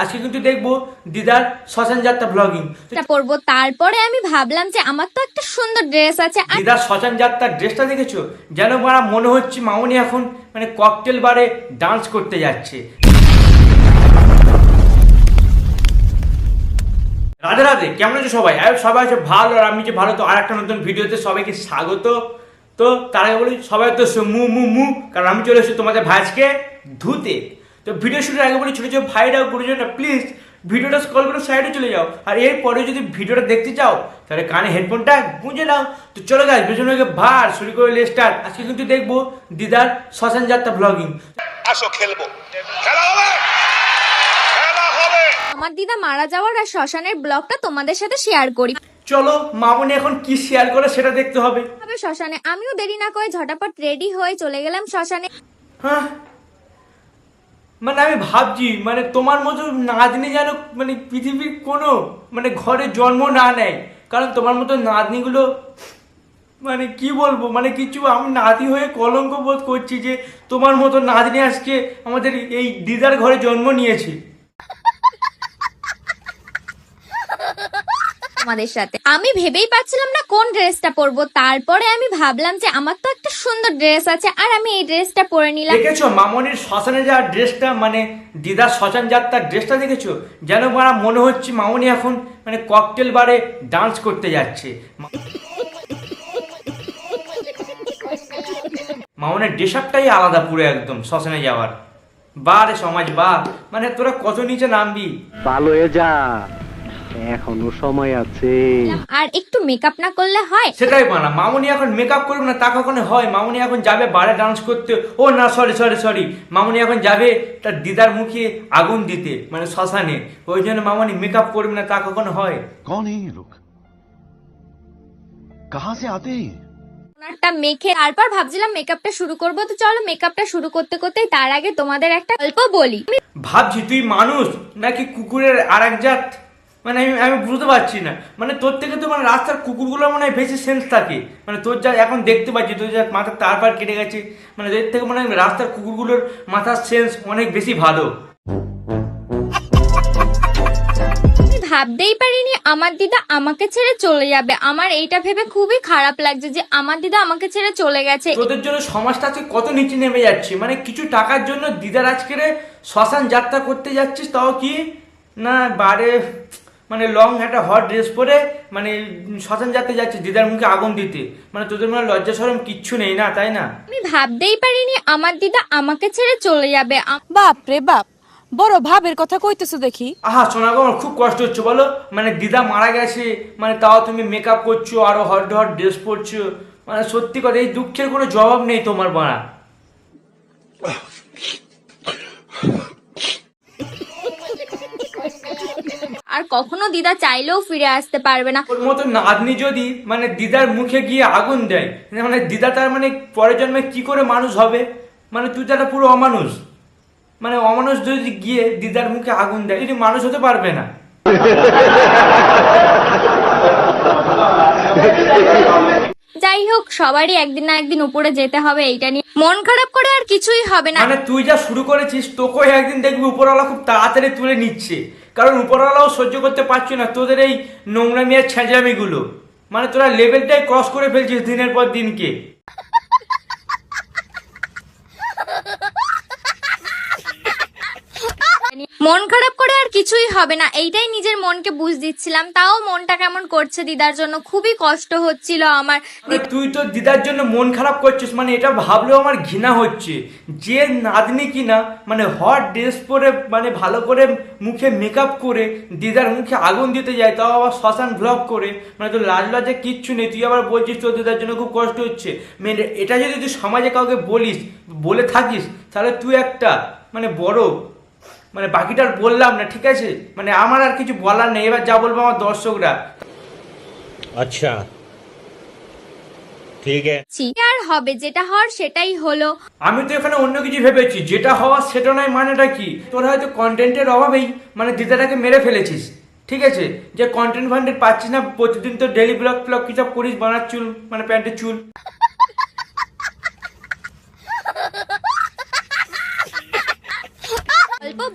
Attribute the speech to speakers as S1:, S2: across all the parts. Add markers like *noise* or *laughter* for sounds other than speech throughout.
S1: আজকে কিন্তু দেখব দিদার শ্মশান যাত্রা ব্লগিং
S2: টা পরবো তারপরে আমি ভাবলাম যে আমার তো একটা সুন্দর ড্রেস আছে আর
S1: দিদার শ্মশান যাত্রার ড্রেসটা দেখেছ? যেন মারা মনে হচ্ছে মামনি এখন মানে ককটেল বারে ডান্স করতে যাচ্ছে। রাধে রাধে কেমন আছো সবাই? আর সবাই আছে ভালো আর আমি যে ভালো তো আর একটা নতুন ভিডিওতে সবাইকে স্বাগত। তো তার আগে বলি সবাই তো মু মু মু কারণ আমি চলে এসেছি তোমাদের ভাজকে ধুতে। তো ভিডিও শুরুর আগে বলি ছোটো ছোটো ভাইরা গুরুজনরা প্লিজ ভিডিওটা স্কল করে সাইডে চলে যাও। আর এরপরে যদি ভিডিওটা দেখতে চাও তাহলে কানে হেডফোনটা গুঁজে নাও। তো চলো গাছ পেছনে ভার শুরু করে স্টার্ট আজকে কিন্তু দেখব দিদার শ্মশান যাত্রা ব্লগিং
S3: আসো খেলব। খেলা হবে!
S2: আমার দিদা মারা যাওয়ার আর শ্মশানের ব্লগটা তোমাদের সাথে শেয়ার করি।
S1: চলো মামনি এখন কি শেয়ার করে সেটা দেখতে হবে।
S2: তবে শ্মশানে আমিও দেরি না করে ঝটাপট রেডি হয়ে চলে গেলাম শ্মশানে।
S1: হ্যাঁ মানে আমি ভাবছি মানে তোমার মতো নাজনি যেন মানে পৃথিবীর কোনো মানে ঘরে জন্ম না নেয়। কারণ তোমার মতো নাতনিগুলো মানে কি বলব মানে কিছু আমি নাতি হয়ে কলঙ্ক বোধ করছি যে তোমার মতো নাতনি আজকে আমাদের এই দিদার ঘরে জন্ম নিয়েছে।
S2: তোমাদের সাথে। আমি ভেবেই পাচ্ছিলাম না কোন ড্রেসটা পরবো। তারপরে আমি ভাবলাম যে আমার তো একটা সুন্দর ড্রেস আছে আর আমি এই ড্রেসটা পরে নিলাম।
S1: দেখেছ মামনির শ্মশানে যাওয়ার ড্রেসটা মানে দিদার শ্মশান যাত্রার ড্রেসটা দেখেছ? যেন মারা মনে হচ্ছে মামনি এখন মানে ককটেল বারে ডান্স করতে যাচ্ছে। মামনের ড্রেস আপটাই আলাদা পুরো একদম শ্মশানে যাওয়ার। বা রে সমাজ বা মানে তোরা কত নিচে নামবি?
S4: ভালো হয়ে যা। এখনও সময় আছে।
S2: আর একটু মেকআপ না করলে হয়?
S1: সেটাই বানা মামুনি এখন মেকআপ করবে না তাকে কখনো হয়? মামুনি এখন যাবে বারে ডান্স করতে। ও না সরি সরি সরি মামুনি এখন যাবে তার দিদার মুখে আগুন দিতে মানে শ্মশানে। ওই জন্য মামুনি মেকআপ করবে না তাকে কোনো হয়?
S5: কোন এই লোক কাহা সে আতে
S2: একটা মেখে তারপর ভাবছিলাম মেকআপটা শুরু করব তো চলো মেকআপটা শুরু করতে করতেই তার আগে তোমাদের একটা গল্প বলি।
S1: ভাবছি তুই মানুষ নাকি কুকুরের আর এক জাত? মানে আমি আমি বুঝতে পারছি না। মানে তোর থেকে তো মানে রাস্তার কুকুরগুলো মনে হয় বেশি সেন্স থাকে। মানে তোর যা এখন দেখতে পাচ্ছি তোর যা মাথার তারপর কেটে গেছে মানে এর থেকে মনে হয় রাস্তার কুকুরগুলোর মাথার সেন্স অনেক বেশি ভালো।
S2: ভাবতেই পারিনি আমার দিদা আমাকে ছেড়ে চলে যাবে। আমার এইটা ভেবে খুবই খারাপ লাগছে যে আমার দিদা আমাকে ছেড়ে চলে গেছে।
S1: তোদের জন্য সমাজটা আজকে কত নিচে নেমে যাচ্ছে? মানে কিছু টাকার জন্য দিদার আজকে শ্মশান যাত্রা করতে যাচ্ছিস তাও কি? না বারে মানে লং একটা হট ড্রেস পরে মানে শ্মশান যাত্রা যাচ্ছিস দিদার মুখে আগুন দিতে। মানে তোদের মানে লজ্জা সরম কিচ্ছু নেই না তাই না?
S2: আমি ভাবতেই পারিনি আমার দিদা আমাকে ছেড়ে চলে যাবে।
S6: বাপ রে বাপ বড় ভাবের কথা কইতেছো দেখি।
S1: আহা শোনা গো, আমার খুব কষ্ট হচ্ছে বলো। মানে দিদা মারা গেছে মানে তাও তুমি মেকআপ করছ আরও হট হট ড্রেস পরছো। মানে সত্যি কথা এই দুঃখের কোনো জবাব নেই তোমার বাড়া *laughs*
S2: আর কখনো দিদা চাইলেও ফিরে আসতে পারবে না।
S1: ওর মতো নাতনি যদি মানে দিদার মুখে গিয়ে আগুন দেয় মানে দিদা তার মানে পরের জন্মে কি করে মানুষ হবে? মানে তুই তো পুরো অমানুষ। মানে অমানুষ যদি গিয়ে দিদার মুখে আগুন দেয় যদি মানুষ হতে পারবে না।
S2: যাই হোক সবারই একদিন না একদিন উপরে যেতে হবে এইটা নিয়ে মন খারাপ করে আর কিছুই হবে না।
S1: মানে তুই যা শুরু করেছিস তোকেও একদিন দেখবি উপরওয়ালা খুব তাড়াতাড়ি তুলে নিচ্ছে। কারণ উপরওয়ালাও সহ্য করতে পারছি না। তোদের এই নোংরামি আর ছ্যাঁচামিগুলো মানে তোরা লেভেলটাই ক্রস করে ফেলছিস দিনের পর দিনকে।
S2: মন খারাপ করে আর কিছুই হবে না। এইটাই নিজের মনকে বুঝ দিচ্ছিলাম। তাও মনটা কেমন করছে দিদার জন্য? খুবই কষ্ট হচ্ছিল আমার।
S1: তুই তো দিদার জন্য মন খারাপ করছিস মানে এটা ভাবলেও আমার ঘৃণা হচ্ছে। যে নাতনি কিনা মানে হট ড্রেস পরে মানে ভালো করে মুখে মেকআপ করে, দিদার মুখে আগুন দিতে যায়, তাও আবার শ্মশান ব্লগ করে মানে তোর লাজ লজ্জা কিচ্ছু নেই। তুই আবার বলছিস তোর দিদার জন্য খুব কষ্ট হচ্ছে। মানে এটা যদি তুই সমাজে কাউকে বলিস, বলে থাকিস, তাহলে তুই একটা মানে বড় মানে বাকিটার বললাম না ঠিক আছে? মানে আমার আর কিছু বলার নেই। এবার যা বলব আমার দর্শকরা।
S7: আচ্ছা। ঠিক
S2: আছে। আর হবে? যেটা হওয়ার সেটাই হলো।
S1: আমি তো এখানে অন্য কিছু ভেবেছি। যেটা হওয়ার সেটা নয় মানেটা কি? তোর হয়তো কন্টেন্টের অভাবেই মানে দিদাটাকে মেরে ফেলেছিস। ঠিক আছে? যে কন্টেন্ট ফান্টেন্ট পাচ্ছিস না প্রতিদিন তো ডেলি ব্লগ ফ্লগ কিছু করিস বানার চুল মানে প্যান্টের চুল।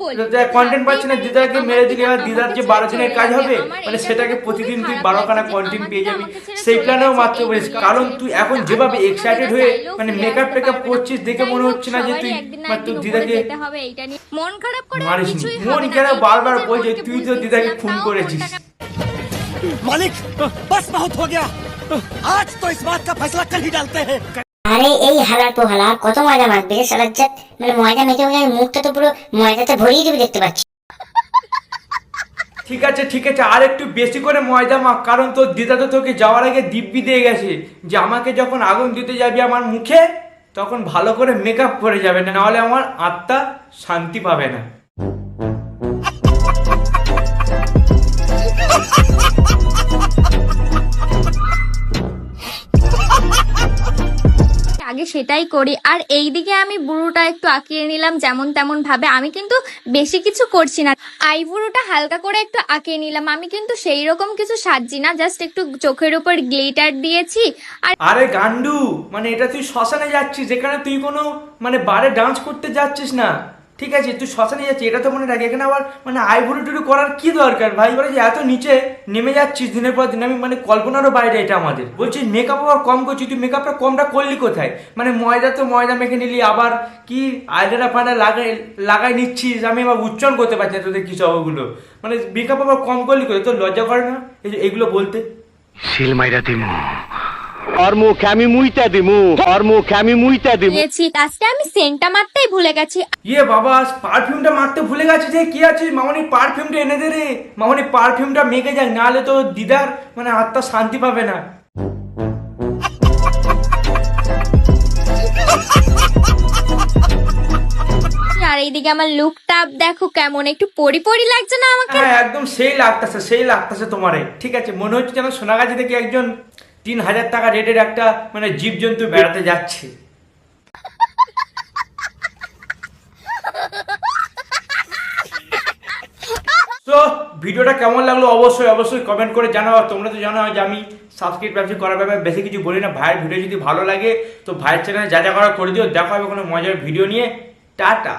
S2: বলি
S1: কন্টেন্ট পাচ্ছি না
S2: জানতেই
S1: দিদাকে
S2: পারি
S1: মেরে দিলে এবার
S2: আমাকে
S1: দিদার যে
S2: ছেড়ে
S1: বারো দিনের
S2: চলে
S1: কাজ
S2: যাবে।
S1: হবে
S2: আমার
S1: মানে
S2: এটা
S1: সেটাকে
S2: খুবই
S1: প্রতিদিন তুই
S2: খারাপ
S1: বারোখানা
S2: লাগছে যে
S1: কন্টেন্ট
S2: আমাকে
S1: পেয়ে যাবি
S2: আমাকে ছেড়ে
S1: সেই
S2: চলে
S1: প্ল্যানেও
S2: গেছে,
S1: মারতে
S2: এই
S1: পারিস
S2: দুনিয়া
S1: কারণ
S2: ছেড়ে
S1: তুই
S2: চলে
S1: এখন
S2: যাবে।
S1: যেভাবে
S2: আমি
S1: এক্সাইটেড
S2: কোনোদিনও
S1: হয়ে
S2: চাইলেও
S1: মানে
S2: ফিরে
S1: মেকআপ
S2: আসতে
S1: টেকআপ
S2: পারবো না।
S1: করছিস দেখে
S2: যাই
S1: মনে
S2: হোক,
S1: হচ্ছে না যে
S2: সবারই
S1: তুই
S2: একদিন না
S1: মানে
S2: একদিন
S1: তুই
S2: উপরে
S1: দিদাকে
S2: যেতে হবে, এইটা নিয়ে। মন খারাপ করে আর
S1: মারিসনি।
S2: কিছুই
S1: মন
S2: হবে না।
S1: কেন
S2: এইটাই
S1: বারবার
S2: নিজের
S1: বলছে,
S2: মনকে
S1: তুই তো
S2: বুঝ
S1: দিদাকে
S2: দিচ্ছিলাম,
S1: খুন
S2: তাও
S1: করেছিস।
S2: মনটাকে
S8: मालिक बस बहुत हो गया आज तो इस बात का फैसला कल ही डालते हैं
S9: আরে এই হালার পো হালা কত ময়দা মাখবে সালাদ জাত? মানে ময়দা মেখে মেখে মুখটা তো পুরো ময়দাতে ভরিয়ে দিবি দেখতে পাচ্ছি।
S1: ঠিক আছে ঠিক আছে, আর একটু বেশি করে ময়দা মাখ, কারণ তোর দিদা তো তোকে যাওয়ার আগে দিব্যি দিয়ে গেছে যে আমাকে যখন আগুন দিতে যাবি আমার মুখে, তখন ভালো করে মেকআপ করে যাবে না, নাহলে আমার আত্মা শান্তি পাবে না।
S2: আগে সেটাই করি। আর এই দিকে আমি বুড়োটা একটু আঁকিয়ে নিলাম যেমন তেমন ভাবে। আমি কিন্তু বেশি কিছু করছি না। আই বুড়োটা হালকা করে একটু আঁকিয়ে নিলাম। আমি কিন্তু সেই রকম কিছু সাজছি না জাস্ট একটু চোখের উপর গ্লিটার দিয়েছি। আর
S1: আরে গান্ডু মানে এটা তুই শ্মশানে যাচ্ছিস, যেখানে তুই কোনো মানে বারে ডান্স করতে যাচ্ছিস না। ঠিক আছে, তুই শ্মশানে যাচ্ছি এটা তো মনে রাখ, এখানে আবার মানে আইবুড়ো টুডু করার কি দরকার? ভাই বলে যে এত নিচে নেমে যাচ্ছিস দিনের পর দিন, আমি মানে কল্পনারও বাইরে এটা আমাদের। বলছিস মেকআপ আবার কম করছিস, তুই মেকআপটা কমটা করলি কোথায়? মানে ময়দা তো ময়দা মেখে নিলি, আবার কি আয়ডারা ফায়দা লাগাই লাগাই নিচ্ছিস, আমি আবার উচ্চারণ করতে পারছি না তোদের কি সবগুলো মানে মেকআপ আবার কম করলি কোথায়? তোর লজ্জা করে না? এগুলো বলতে।
S5: মাইরা
S4: ওর মুখে আমি মুইতা দিমু ওর মুখে আমি মুইতা দিমু।
S2: আমি সেন্টটা মারতেই ভুলে গেছি।
S1: ইয়ে বাবা পারফিউমটা মারতে ভুলে গেছে যে কি আছে? মামনি পারফিউমটা এনে দে রে। মামনি পারফিউমটা মেখে যাক নাহলে তো দিদার মানে আত্মা শান্তি পাবে না।
S2: আর এইদিকে আমার লুকটা দেখো কেমন একটু পরি পরি লাগছে না আমাকে?
S1: হ্যাঁ একদম সেই লাগতেছে সেই লাগতেছে তোমারে। ঠিক আছে মনে হচ্ছে যেন সোনাগাছি থেকে একজন তিন হাজার টাকা রেটের একটা মানে জীবজন্তু বেড়াতে যাচ্ছে। তো ভিডিওটা কেমন লাগল? অবশ্যই অবশ্যই কমেন্ট করে জানাও। তোমরা তো জানো যে আমি সাবস্ক্রাইব ব্যবসা করার ব্যাপারে বেশি কিছু বলি না। ভাইয়ের ভিডিও যদি ভালো লাগে, তো ভাইয়ের চ্যানেলে যা যা করা করে দিও। দেখা হবে কোনো মজার ভিডিও নিয়ে। টাটা।